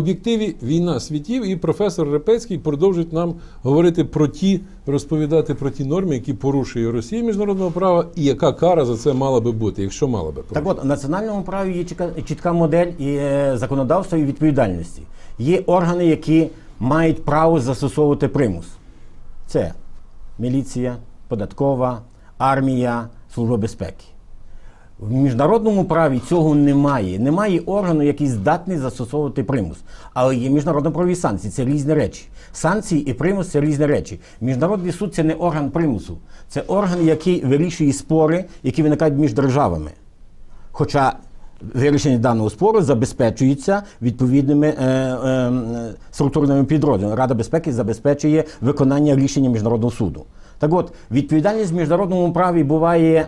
Об'єктиві війна світів, і професор Репецький продовжить нам говорити про ті, розповідати про ті норми, які порушує Росія міжнародного права, і яка кара за це мала би бути, якщо мала би Так от, в національному праві є чітка, чітка модель і е, законодавства і відповідальності. Є органи, які мають право застосовувати примус. Це міліція, податкова, армія, служба безпеки. В міжнародному праві цього немає. Немає органу, який здатний застосовувати примус. Але є міжнародно-правові санкції, це різні речі. Санкції і примус це різні речі. Міжнародний суд це не орган примусу, це орган, який вирішує спори, які виникають між державами. Хоча вирішення даного спору забезпечується відповідними е, е, структурними підрозділами. Рада безпеки забезпечує виконання рішення міжнародного суду. Так от, відповідальність в міжнародному праві буває,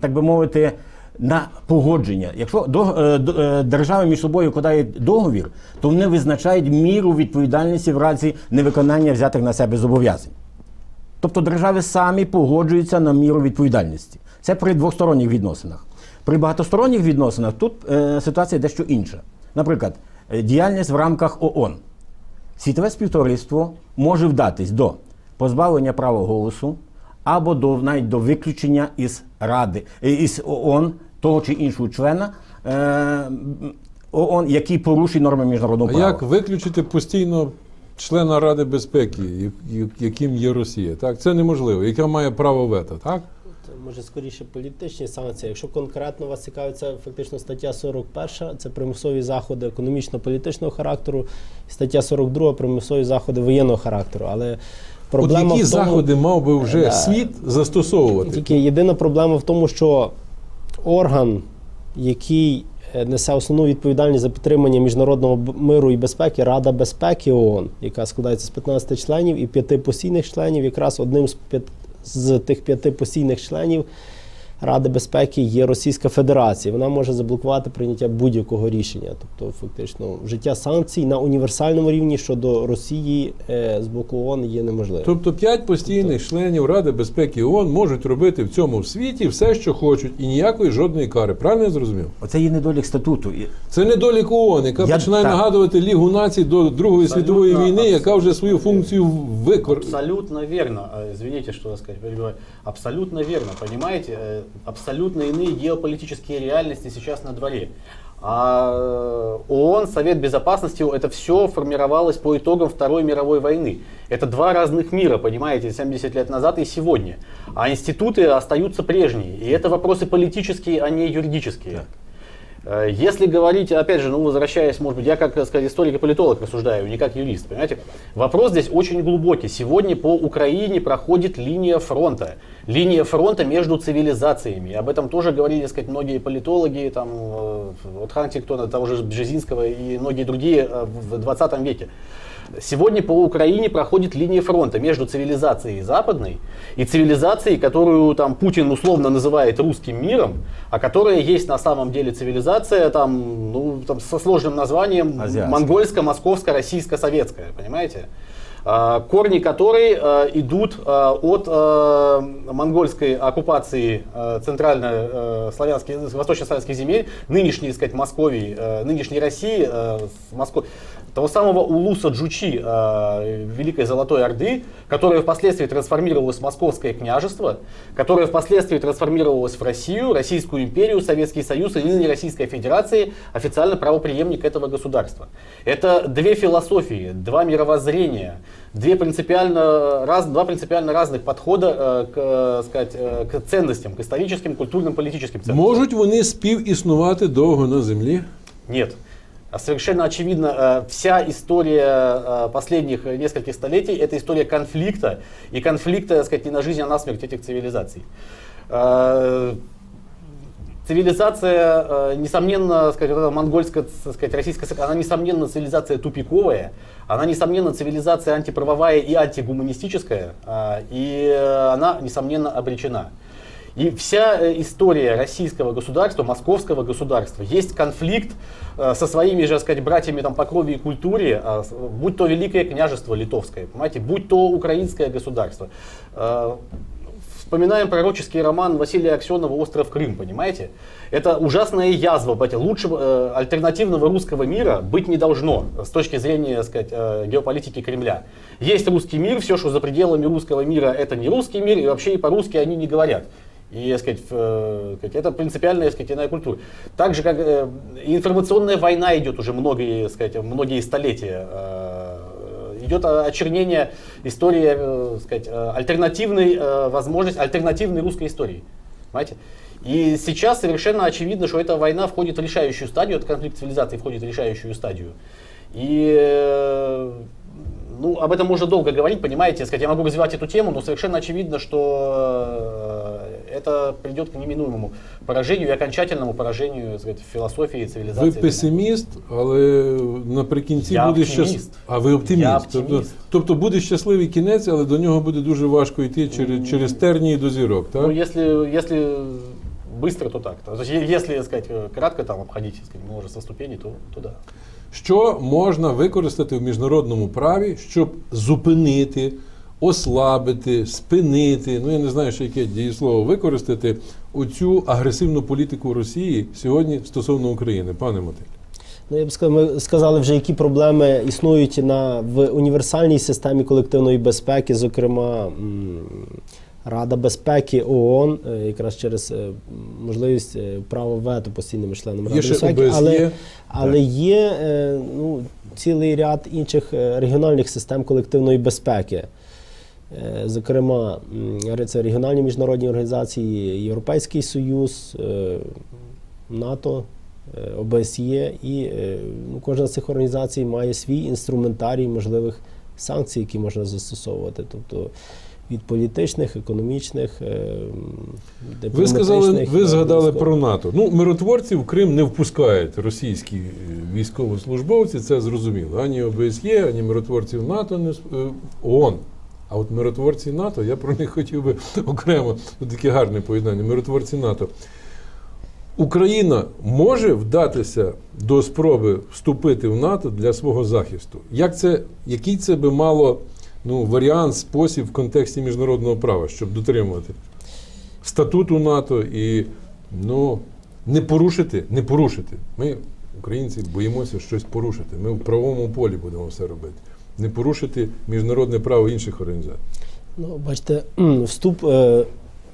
так би мовити, на погодження. Якщо до, е, е, держави між собою укладають договір, то вони визначають міру відповідальності в разі невиконання взятих на себе зобов'язань. Тобто держави самі погоджуються на міру відповідальності. Це при двосторонніх відносинах. При багатосторонніх відносинах тут е, ситуація дещо інша. Наприклад, діяльність в рамках ООН. Світове співтовариство може вдатись до позбавлення права голосу або до навіть до виключення із Ради із ООН того чи іншого члена е, ООН, який порушує норми міжнародного А як виключити постійно члена Ради безпеки, яким є Росія? Так, це неможливо, яка має право вето, так? Це, Може скоріше політичні санкції. Якщо конкретно вас цікавить, це фактично стаття 41, це примусові заходи економічно-політичного характеру, і стаття 42 примусові заходи воєнного характеру. Але От проблема які в тому, заходи мав би вже Да. світ застосовувати? Тільки єдина проблема в тому, що орган, який е, несе основну відповідальність за підтримання міжнародного миру і безпеки, Рада безпеки ООН, яка складається з 15 членів і 5 постійних членів, якраз одним з, з тих п'яти постійних членів Ради безпеки є Російська Федерація. Вона може заблокувати прийняття будь-якого рішення. Тобто, фактично, вжиття санкцій на універсальному рівні щодо Росії е, з боку ООН є неможливим. Тобто п'ять постійних членів Ради безпеки ООН можуть робити в цьому світі все, що хочуть, і ніякої жодної кари. Правильно я зрозумів? Оце є недолік статуту. Це недолік ООН, яка Я- починає так. нагадувати Лігу націй до Другої світової війни, яка вже свою функцію викор... Абсолютно верно. Э, Извините, что так. Абсолютно верно. Понимаете, э, абсолютно иные геополитические реальности сейчас на дворе. А э, ООН, Совет Безопасности, это все формировалось по итогам Второй мировой войны. Это два разных мира, понимаете, 70 лет назад и сегодня. А институты остаются прежние. И это вопросы политические, а не юридические. Э, Если говорить, опять же, ну, возвращаясь, может быть, я как, сказать, историк и политолог рассуждаю, не как юрист, понимаете? Вопрос здесь очень глубокий. Сегодня по Украине проходит линия фронта. Линия фронта между цивилизациями. Об этом тоже говорили, так сказать, многие политологи, там, э, от Хантингтона, того же Бжезинского и многие другие э, в 20 веке. Сегодня по Украине проходит линия фронта между цивилизацией западной и цивилизацией, которую там Путин условно называет русским миром, а которая есть на самом деле цивилизация там, ну, там, со сложным названием монгольско-московско-российско-советская, понимаете? А, Корни которой э, идут э, от монгольской оккупации центрально-славянских, восточно-славянских земель, нынешней, так сказать, Московии, нынешней России, с Москвой, того самого Улуса Джучи, э, Великой Золотой Орды, которая впоследствии трансформировалась в Московское княжество, которое впоследствии трансформировалось в Россию, Российскую империю, Советский Союз и ныне Российская Федерация, официально правопреемник этого государства. Это две философии, два мировоззрения, две принципиально, раз, два принципиально разных подхода э, к, э, сказать, э, к ценностям, к историческим, культурным, политическим ценностям. Можуть вони співіснувати довго на землі? Нет. А Совершенно очевидно, э, вся история э, последних нескольких столетий это история конфликта. И конфликта, так сказать, не на жизнь, а на смерть этих цивилизаций. Э, Цивилизация, несомненно, сказать, монгольская, сказать, российская, она, несомненно, цивилизация тупиковая, она, несомненно, цивилизация антиправовая и антигуманистическая, и она, несомненно, обречена. И вся э, история российского государства, московского государства, есть конфликт э, со своими же, сказать, братьями там, по крови и культуре, а, будь то Великое княжество Литовское, понимаете, будь то украинское государство. Э, вспоминаем пророческий роман Василия Аксенова «Остров Крым», понимаете? Это ужасная язва, понимаете? Лучшего э, альтернативного русского мира быть не должно с точки зрения, сказать, э, геополитики Кремля. Есть русский мир, все, что за пределами русского мира, это не русский мир, и вообще и по-русски они не говорят. И, так сказать, э, это принципиальная, так сказать, иная культура. Так же, как э, информационная война идет уже многие, так сказать, многие столетия. Э, идет очернение истории, так сказать, альтернативной возможности, альтернативной русской истории. Понимаете? И сейчас совершенно очевидно, что эта война входит в решающую стадию, этот конфликт цивилизации входит в решающую стадию. И ну, об этом можно долго говорить, понимаете, сказать, я могу развивать эту тему, но совершенно очевидно, что э, это придет к неминуемому поражению и окончательному поражению так сказать, философии и цивилизации. Ви песиміст, але наприкінці Я буде оптиміст. щас... А ви оптиміст. Я Тобто, оптиміст. тобто буде щасливий кінець, але до нього буде дуже важко йти через, через тернії до зірок, так? Ну, если, если быстро, то так. То есть, е- если, так сказать, э, кратко там обходить так сказать, множество ступеней, то, то да. Що можна використати в міжнародному праві, щоб зупинити, ослабити, спинити, ну я не знаю, ще яке дієслово використати оцю агресивну політику Росії сьогодні стосовно України, пане Мотиль? Ну, я б сказав, ми сказали вже, які проблеми існують на, в універсальній системі колективної безпеки, зокрема м, Рада безпеки ООН, е, якраз через е, можливість е, права вето постійними членами Ради безпеки. Але, але є ну, цілий ряд інших регіональних систем колективної безпеки. Зокрема, це регіональні міжнародні організації, Європейський Союз, НАТО, ОБСЄ, і ну, кожна з цих організацій має свій інструментарій можливих санкцій, які можна застосовувати. Тобто від політичних, економічних, е, м, Ви сказали, ви е, згадали військових. про НАТО. Ну, миротворці в Крим не впускають російські е, військовослужбовці, це зрозуміло. Ані ОБСЄ, ані миротворців НАТО не ООН. А от миротворці НАТО, я про них хотів би окремо, тут таке гарне поєднання. Миротворці НАТО. Україна може вдатися до спроби вступити в НАТО для свого захисту. Як це, який це би мало ну, варіант, спосіб в контексті міжнародного права, щоб дотримувати статуту НАТО і ну, не порушити, не порушити. Ми, українці, боїмося щось порушити. Ми в правовому полі будемо все робити. Не порушити міжнародне право інших організацій. Ну, бачите, вступ е,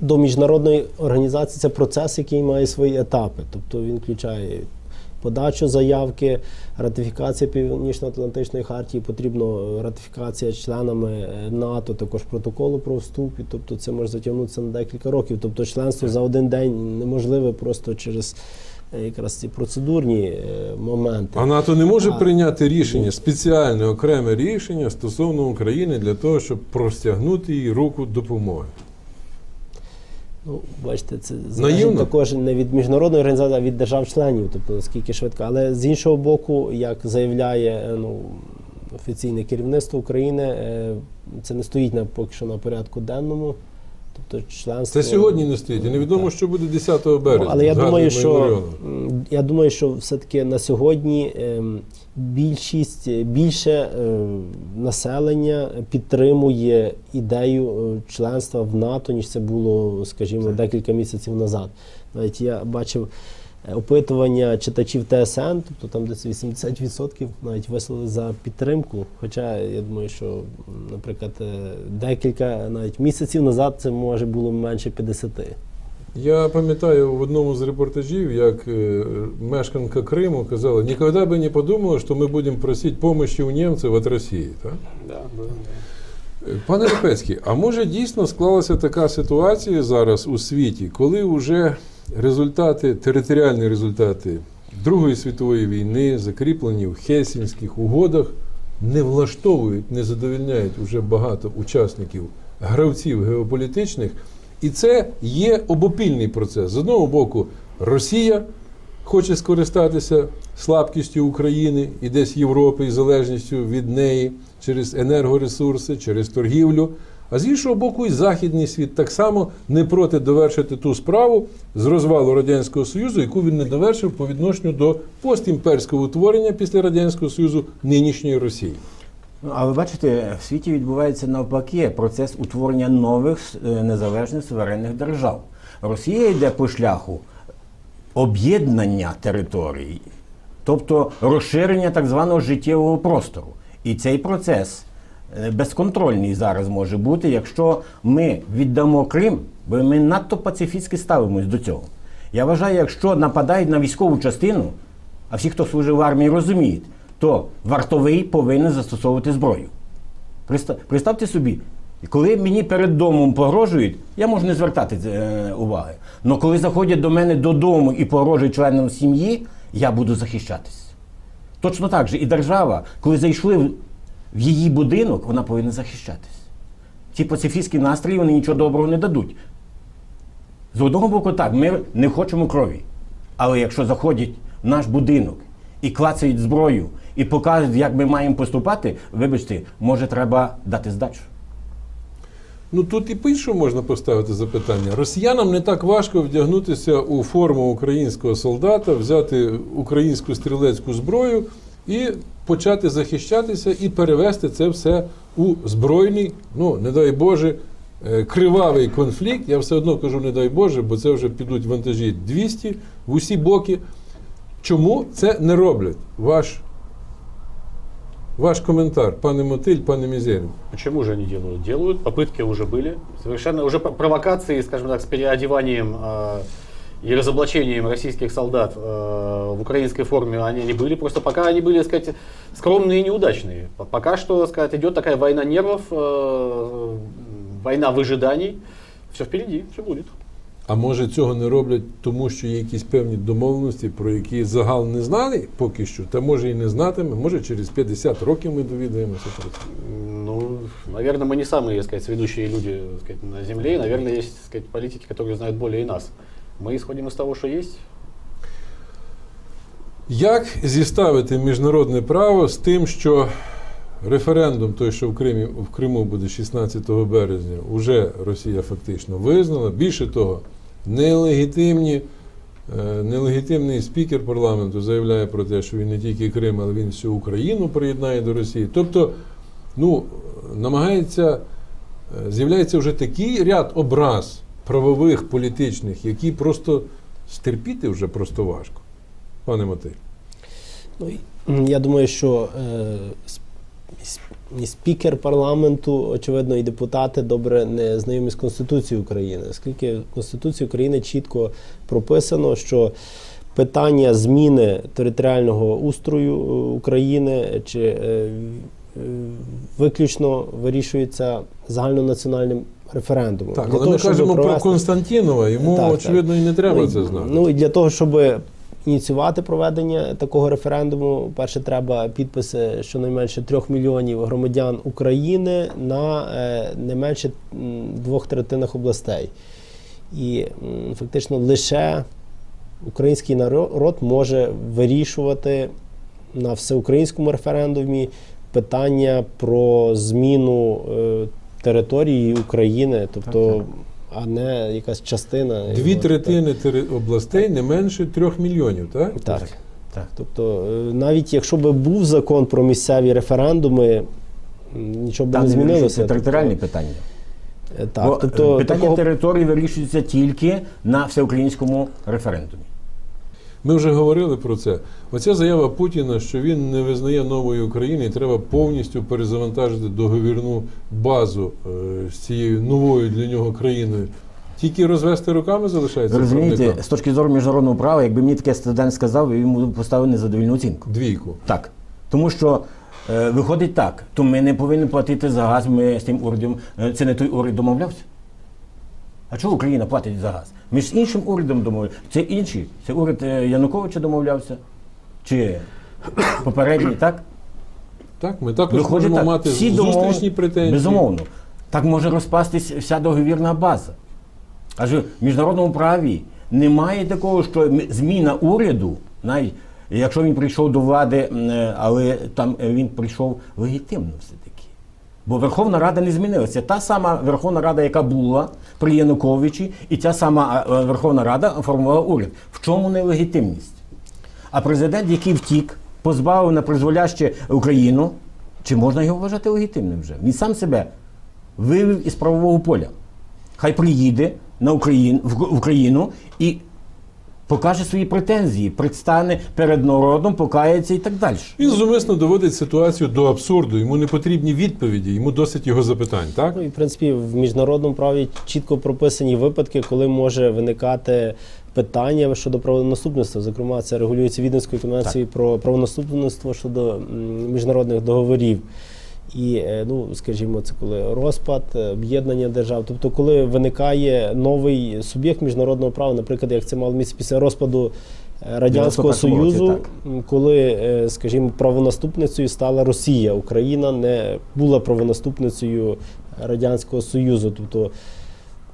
до міжнародної організації це процес, який має свої етапи. Тобто він включає подачу заявки, ратифікація Північно-Атлантичної хартії, потрібно ратифікація членами е, НАТО, також протоколу про вступ. І, Тобто це може затягнутися на декілька років. Тобто членство за один день неможливе просто через е, якраз ці процедурні е, моменти. А НАТО не може А, прийняти рішення, спеціальне окреме рішення стосовно України для того, щоб простягнути їй руку допомоги. Ну, бачите, це залежить також не від міжнародної організації, а від держав-членів, тобто наскільки швидко. Але з іншого боку, як заявляє е, ну, офіційне керівництво України, е, це не стоїть на поки що на порядку денному. Тобто членство Це сьогодні не стоїть. І невідомо, що буде 10 березня. Ну, але я думаю, що я думаю, що все-таки на сьогодні ем, більшість е, більше е, населення підтримує ідею е, членства в НАТО, ніж це було, скажімо, декілька місяців назад. Навіть я бачив опитування читачів ТСН, тобто там десь 80% навіть висловили за підтримку. Хоча я думаю, що, наприклад, е, декілька навіть місяців назад це може було менше 50%. Я пам'ятаю в одному з репортажів, як е, мешканка Криму казала, ніколи би не подумала, що ми будемо просити допомоги у німців від Росії. Так? Да, да. Е, Пане Репецький, а може дійсно склалася така ситуація зараз у світі, коли вже результати, територіальні результати Другої світової війни, закріплені в Хельсінських угодах, не влаштовують, не задовільняють уже багато учасників, гравців геополітичних. І це є обопільний процес. З одного боку, Росія хоче скористатися слабкістю України і десь Європи і залежністю від неї через енергоресурси, через торгівлю. А з іншого боку, і Західний світ так само не проти довершити ту справу з розвалу Радянського Союзу, яку він не довершив по відношенню до постімперського утворення після Радянського Союзу нинішньої Росії. Ну, Але бачите, в світі відбувається навпаки процес утворення нових е, незалежних суверенних держав. Росія йде по шляху об'єднання територій, тобто розширення так званого життєвого простору. І цей процес безконтрольний зараз може бути, якщо ми віддамо Крим, бо ми надто пацифістськи ставимось до цього. Я вважаю, якщо нападають на військову частину, а всі, хто служив в армії, розуміють, то вартовий повинен застосовувати зброю. Представте собі, коли мені перед домом погрожують, я можу не звертати е, уваги. Але коли заходять до мене додому і погрожують членам сім'ї, я буду захищатись. Точно так же і держава, коли зайшли в її будинок, вона повинна захищатись. Ці пацифістські настрої вони нічого доброго не дадуть. З одного боку, так, ми не хочемо крові. Але якщо заходять в наш будинок і клацають зброю, і показують, як ми маємо поступати, вибачте, може, треба дати здачу. Ну тут і по-іншому можна поставити запитання. Росіянам не так важко вдягнутися у форму українського солдата, взяти українську стрілецьку зброю і почати захищатися і перевести це все у збройний, ну не дай Боже, е, кривавий конфлікт. Я все одно кажу, не дай Боже, бо це вже підуть вантажі 200 в усі боки. Чому це не роблять? Ваш, ваш коментар, пане Мотиль, пане Мізерін. Почему же они делают? Делают, попытки уже были. Совершенно уже п- провокации, скажем так, с переодеванием э, и разоблачением российских солдат э, в украинской форме они не были. Просто пока они были, так сказать, скромные и неудачные. П- Пока что, так сказать, идет такая война нервов, э, война выжиданий. Все впереди, все будет. А може цього не роблять, тому що є якісь певні домовленості, про які загал не знали поки що, та може і не знатиме, може через 50 років ми довідаємося про це. Ну, наверное, мы не самые, так сказать, сведущие люди так сказать, на Земле. И, наверное, есть так сказать, политики, которые знают более и нас. Мы исходим из того, что есть. Як зіставити міжнародне право з тим, що референдум, той, що в Кримі в Криму буде 16 березня, уже Росія фактично визнала. Більше того, нелегітимні, е, нелегітимний спікер парламенту заявляє про те, що він не тільки Крим, але він всю Україну приєднає до Росії. Тобто, ну, намагається, е, з'являється вже такий ряд образ правових, політичних, які просто стерпіти вже просто важко. Пане Матей. Ну, я думаю, що е, спікер парламенту, очевидно, і депутати добре не знайомі з Конституцією України, оскільки в Конституції України чітко прописано, що питання зміни територіального устрою е, України чи е, е, виключно вирішується загальнонаціональним референдумом. Так, Для але того, ми кажемо про Константінова, йому, Так, так. очевидно, і не треба Ну, це знати. Ну і для того, щоб ініціювати проведення такого референдуму, перше треба підписи щонайменше трьох мільйонів громадян України на е, не менше двох третинах областей. І фактично лише український народ може вирішувати на всеукраїнському референдумі питання про зміну е, території України, тобто, Так, так. а не якась частина. Дві його. третини тери- областей не менше трьох мільйонів, так? Так. Так. Тобто, е, навіть якщо би був закон про місцеві референдуми, нічого б не змінилося. вирішуються територіальні питання. Тобто, е, так, Бо, тобто, е, питання такого... території вирішується тільки на всеукраїнському референдумі. Ми вже говорили про це. Оця заява Путіна, що він не визнає нової України, і треба повністю перезавантажити договірну базу е, з цією новою для нього країною. Тільки розвести руками залишається розумієте, з точки зору міжнародного права, якби мені таке студент сказав, йому поставив незадовільну оцінку. Двійку. Так. Тому що е, виходить так, то ми не повинні платити за газ, ми з тим урядом. е, Це не той уряд домовлявся. А чого Україна платить за газ? Ми ж з іншим урядом домовлялися. Це інший. Це уряд е, Януковича домовлявся. Чи попередній, так? Так, ми також Виходить можемо так, мати всі зустрічні домов- претензії. Безумовно. Так може розпастись вся договірна база. Адже в міжнародному праві немає такого, що зміна уряду, навіть якщо він прийшов до влади, е, але там е, він прийшов легітимно все-таки. Бо Верховна Рада не змінилася. Та сама Верховна Рада, яка була при Януковичі, і ця сама е, Верховна Рада формувала уряд. В чому нелегітимність? А президент, який втік, позбавив на призволяще Україну, Чи можна його вважати легітимним вже? Він сам себе вивів із правового поля. Хай приїде на Україну, в Україну і покаже свої претензії, предстане перед народом, покається і так далі. Він зумисно доводить ситуацію до абсурду. Йому не потрібні відповіді, йому досить його запитань, так? Ну і в принципі в міжнародному праві чітко прописані випадки, коли може виникати питання щодо правонаступництва. Зокрема, це регулюється Віденською конвенцією про правонаступництво щодо міжнародних договорів. І, е, ну, скажімо, це коли розпад, е, об'єднання держав. Тобто, коли виникає новий суб'єкт міжнародного права, наприклад, як це мало місце після розпаду е, Радянського 91 році, Союзу, коли, скажімо, правонаступницею стала Росія. Україна не була правонаступницею Радянського Союзу. Тобто,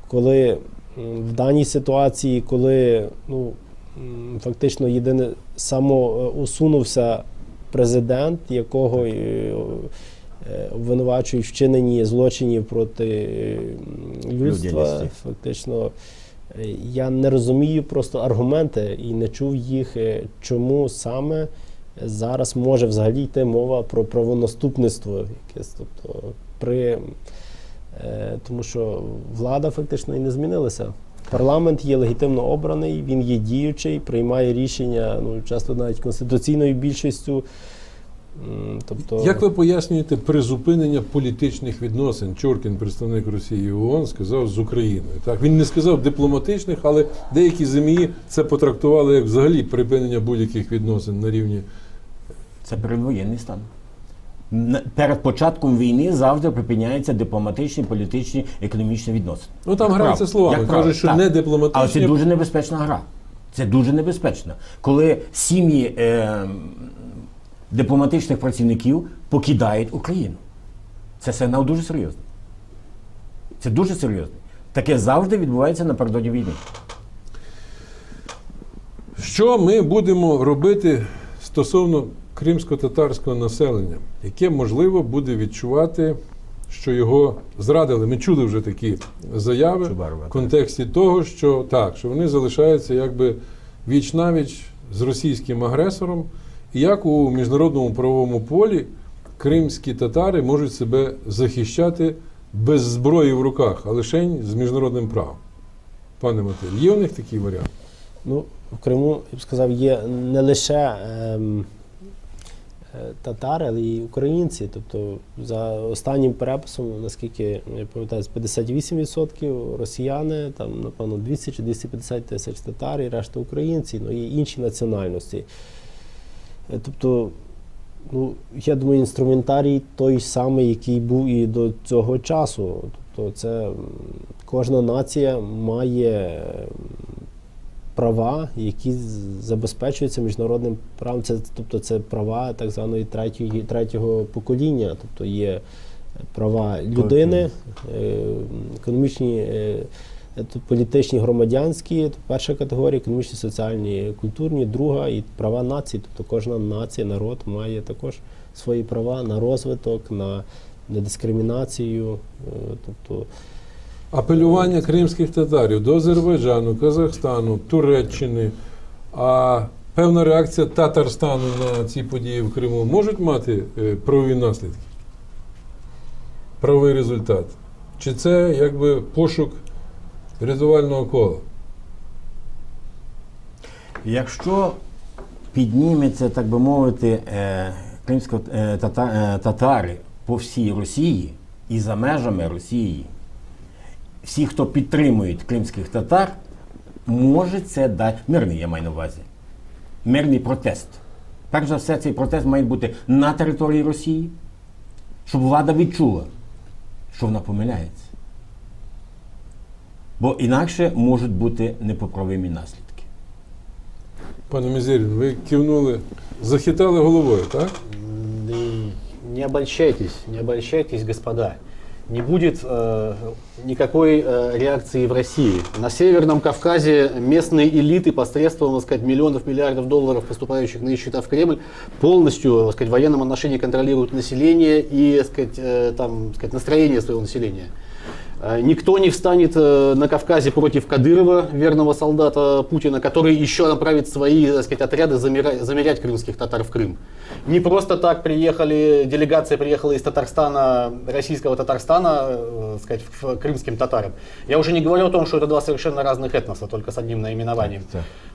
коли в даній ситуації, коли ну, фактично єдине самоусунувся президент, якого обвинувачують в вчиненні злочинів проти е, людства, фактично. е, Я не розумію просто аргументи і не чув їх, е, чому саме зараз може взагалі йти мова про правонаступництво якесь. Тобто, при, е, тому що влада фактично і не змінилася. Парламент є легітимно обраний, він є діючий, приймає рішення, ну часто навіть конституційною більшістю. Тобто, Як ви пояснюєте призупинення політичних відносин? Чоркін, представник Росії в ООН, сказав з Україною. Так він не сказав дипломатичних, але деякі ЗМІ це потрактували як взагалі припинення будь-яких відносин на рівні. Це передвоєнний стан. Перед початком війни завжди припиняються дипломатичні, політичні, економічні відносини. Ну там граються словами, Як кажуть, що так. не Але це дуже небезпечна гра. Це дуже небезпечно. Коли сім'ї е, дипломатичних працівників покидають Україну. Це сигнал дуже серйозний. Це дуже серйозний. Таке завжди відбувається напередодні війни. Що ми будемо робити стосовно кримсько-татарського населення, яке можливо буде відчувати, що його зрадили? Ми чули вже такі заяви Чубарова, в так. контексті того, що так, що вони залишаються якби віч навіч з російським агресором, як у міжнародному правовому полі кримські татари можуть себе захищати без зброї в руках, а лише з міжнародним правом. Пане Матиль, є у них такий варіант? Ну, в Криму, я б сказав, є не лише ем, е, татари, але й українці. Тобто, за останнім переписом, наскільки я пам'ятаю, з 58% росіяни, там, напевно, 200 чи 250 тисяч татар і решта українці, ну і інші національності. Е, Тобто, ну, я думаю, інструментарій той самий, який був і до цього часу. Тобто, це кожна нація має права, які забезпечуються міжнародним правом. Це, тобто, це права так званої третьої, третього покоління. Тобто є права людини, е, економічні. Тут політичні громадянські, перша категорія, економічні, соціальні, культурні, друга і права нації. Тобто кожна нація, народ має також свої права на розвиток, на недискримінацію. е, Тобто Апелювання кримських татарів до Азербайджану, Казахстану, Туреччини, а певна реакція Татарстану на ці події в Криму можуть мати е, правові наслідки? Правовий результат? Чи це якби пошук рятувального кола? Якщо підніметься, так би мовити, е, кримсько е, е, по всій Росії і за межами Росії, всі, хто підтримують кримських татар, може це дати мирний, я маю на увазі. Мирний протест. Перш за все, цей протест має бути на території Росії, щоб влада відчула, що вона помиляється. Бо інакше можуть бути непоправимі наслідки. Пане Мізерін, ви кивнули, захитали головою, так? Да и Не обольщайтесь, не обольщайтесь, господа. Не будет э, никакой э, реакции в России. На Северном Кавказе местные элиты посредством, так сказать, миллионов, миллиардов долларов, поступающих на их счета в Кремль, полностью, так сказать, в военном отношении контролируют население и, так сказать, э, там, так сказать, настроение своего населения. Э, Никто не встанет э, на Кавказе против Кадырова, верного солдата Путина, который еще направит свои так сказать, отряды замера- замерять крымских татар в Крым. Не просто так приехали, делегация приехала из Татарстана, российского Татарстана, э, так сказать, к крымским татарам. Я уже не говорю о том, что это два совершенно разных этноса, только с одним наименованием.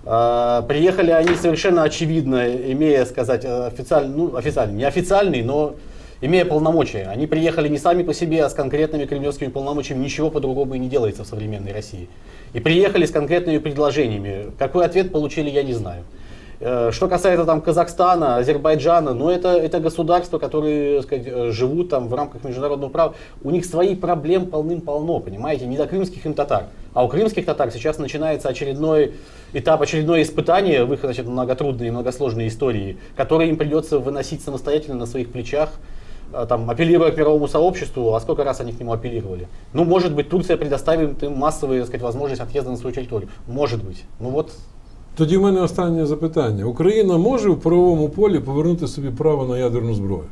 Приехали они совершенно очевидно, имея, сказать, официальный, ну, официальный, не официальный, но имея полномочия. Они приехали не сами по себе, а с конкретными кремлевскими полномочиями. Ничего по-другому и не делается в современной России. И приехали с конкретными предложениями. Какой ответ получили, я не знаю. Э, Что касается там Казахстана, Азербайджана, ну это, это государства, которые сказать, э, живут там в рамках международного права. У них свои проблем полным-полно, понимаете, не до крымских им татар. А у крымских татар сейчас начинается очередной этап, очередное испытание в их значит, многотрудной и многосложной истории, которые им придется выносить самостоятельно на своих плечах, там, апеллируя к мировому сообществу, а сколько раз они к нему апеллировали? Ну, может быть, Турция предоставит им массовые, так сказать, возможность отъезда на свою территорию. Может быть. Ну вот, Тоді в мене останнє запитання. Україна може в правовому полі повернути собі право на ядерну зброю?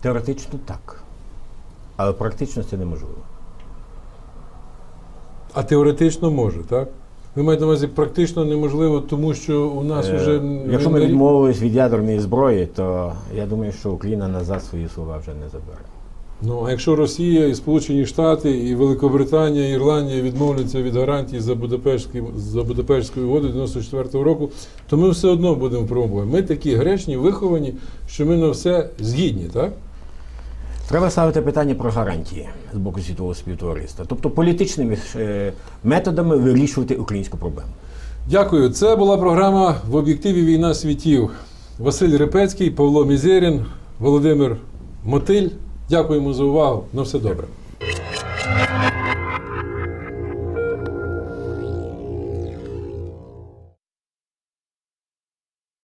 Теоретично так. Але практично це неможливо. А теоретично може, так? Ви маєте на увазі практично неможливо, тому що у нас Е, вже Якщо ми відмовились від ядерної зброї, то я думаю, що Україна назад свої слова вже не забере. Ну, а якщо Росія і Сполучені Штати, і Великобританія, і Ірландія відмовляться від гарантій за Будапештським за Будапештською угодою 94-го року, то ми все одно будемо промові. Ми такі гречні, виховані, що ми на все згідні, так? Треба ставити питання про гарантії з боку світового співтовариства. Тобто політичними е, методами вирішувати українську проблему. Дякую. Це була програма в об'єктиві Війна світів. Василь Репецький, Павло Мізерін, Володимир Мотиль. Дякуємо за увагу. На все добре.